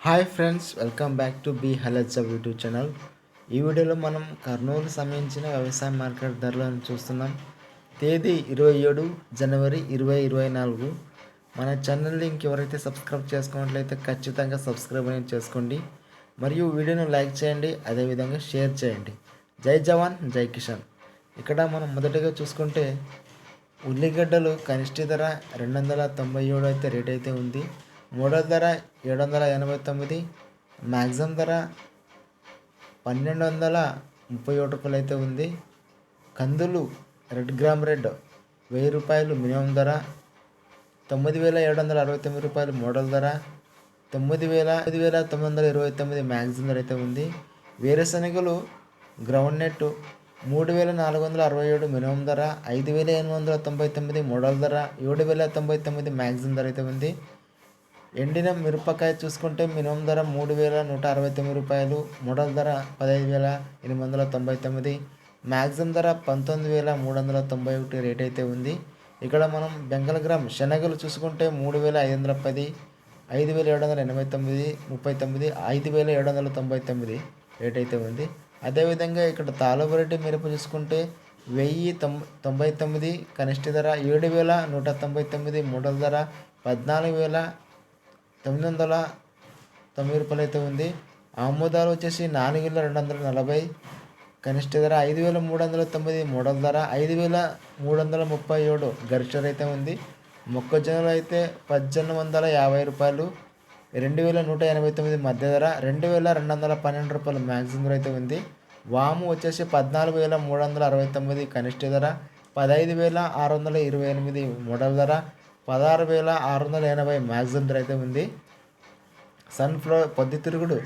Hi friends welcome back to be హలత్స YouTube channel. ఈ వీడియోలో మనం కర్నూలు సంబంధించిన వ్యవసాయ మార్కెట్ ధరలను చూస్తున్నాం. తేదీ ఇరవై ఏడు జనవరి ఇరవై ఇరవై నాలుగు. మన ఛానల్ని ఇంకెవరైతే సబ్స్క్రైబ్ చేసుకున్నట్లయితే ఖచ్చితంగా సబ్స్క్రైబ్ అనేది చేసుకోండి. మరియు వీడియోను లైక్ చేయండి అదేవిధంగా షేర్ చేయండి. జై జవాన్ జై కిషన్ ఇక్కడ మనం మొదటగా చూసుకుంటే ఉల్లిగడ్డలు కనిష్ట ధర రెండు వందల తొంభై ఏడు అయితే రేట్ అయితే ఉంది. మూడో ధర ఏడు వందల ఎనభై తొమ్మిది మ్యాక్సిమం ధర పన్నెండు వందల ముప్పై ఒకటి రూపాయలు అయితే ఉంది. కందులు రెడ్ గ్రామ్ రెడ్ వెయ్యి రూపాయలు మినిమం ధర తొమ్మిది వేల ఏడు వందల అరవై తొమ్మిది రూపాయలు మోడల్ ధర తొమ్మిది వేల ఐదు వేల తొమ్మిది వందల ఇరవై తొమ్మిది మ్యాక్సిమం ధర అయితే ఉంది. వేరుశనగలు గ్రౌండ్ నెట్ మూడు వేల నాలుగు వందల అరవై ఏడు మినిమం ధర ఐదు వేల ఎనిమిది వందల తొంభై తొమ్మిది మోడల్ ధర ఏడు వేల తొంభై తొమ్మిది మ్యాక్సిమం ధర అయితే ఉంది. ఎండిన మిరపకాయ చూసుకుంటే మినిమం ధర మూడు వేల నూట అరవై తొమ్మిది రూపాయలు మోడల్ ధర పదహైదు వేల ఎనిమిది వందల తొంభై తొమ్మిది మ్యాక్సిమం ధర పంతొమ్మిది వేల మూడు వందల తొంభై ఒకటి రేట్ అయితే ఉంది. ఇక్కడ మనం బెంగాల్ గ్రామ్ శనగలు చూసుకుంటే మూడు వేల ఐదు వందల పది ఐదు వేల ఏడు వందల ఎనభై తొమ్మిది ముప్పై తొమ్మిది ఐదు వేల ఏడు వందల తొంభై తొమ్మిది రేట్ అయితే ఉంది. అదేవిధంగా ఇక్కడ తాలూబరెడ్డి మిరప చూసుకుంటే వెయ్యి తొం తొంభై తొమ్మిది కనిష్ట ధర ఏడు వేల నూట తొంభై తొమ్మిది మూడల ధర పద్నాలుగు వేల తొమ్మిది వందల తొమ్మిది రూపాయలు అయితే ఉంది. ఆమోదాలు వచ్చేసి నాలుగు వేల రెండు వందల నలభై కనిష్ట ధర ఐదు వేల మూడు వందల తొమ్మిది మోడల్ ధర ఐదు వేల మూడు వందల ముప్పై ఏడు గరిష్ట అయితే ఉంది. మొక్కజొన్నలు అయితే పద్దెనిమిది వందల యాభై రూపాయలు రెండు వేల నూట ఎనభై తొమ్మిది మధ్య ధర రెండు వేల రెండు వందల పన్నెండు రూపాయలు మ్యాక్సిమం ధర అయితే ఉంది. వాము వచ్చేసి పద్నాలుగు వేల మూడు వందల అరవై తొమ్మిది కనిష్ట ధర పదహైదు వేల ఆరు వందల ఇరవై ఎనిమిది మూడవ ధర పదహారు వేల ఆరు వందల ఎనభై మ్యాక్సిమం ధర అయితే ఉంది. సన్ఫ్లవర్ పొద్దుతిరుగుడు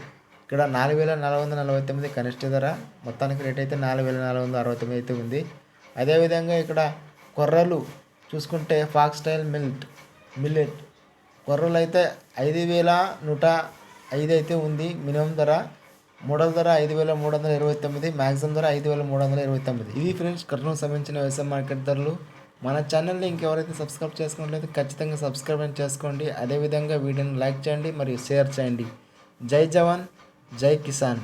ఇక్కడ నాలుగు వేల నాలుగు వందల నలభై తొమ్మిది కనిష్ట ధర. మొత్తానికి రేట్ అయితే నాలుగు వేల నాలుగు వందల అరవై తొమ్మిది అయితే ఉంది. అదేవిధంగా ఇక్కడ కొర్రలు చూసుకుంటే ఫాక్స్ స్టైల్ మిల్ట్ మిల్లెట్ కొర్రలు అయితే ఐదు వేల నూట ఐదు అయితే ఉంది మినిమం ధర. మూడవ ధర ఐదు వేల మూడు వందల ఇరవై తొమ్మిది మ్యాక్సిమం ధర ఐదు వేల మూడు వందల ఇరవై తొమ్మిది. ఇది ఫ్రెండ్స్ కర్నూలు సంబంధించిన వ్యవసాయ మార్కెట్ ధరలు. మన ఛానల్ని ఇంకెవరైతే సబ్స్క్రైబ్ చేసుకున్నట్లయితే ఖచ్చితంగా సబ్స్క్రైబ్ అని చేసుకోండి. అదేవిధంగా వీడియోని లైక్ చేయండి మరియు షేర్ చేయండి. జై జవాన్ జై కిసాన్.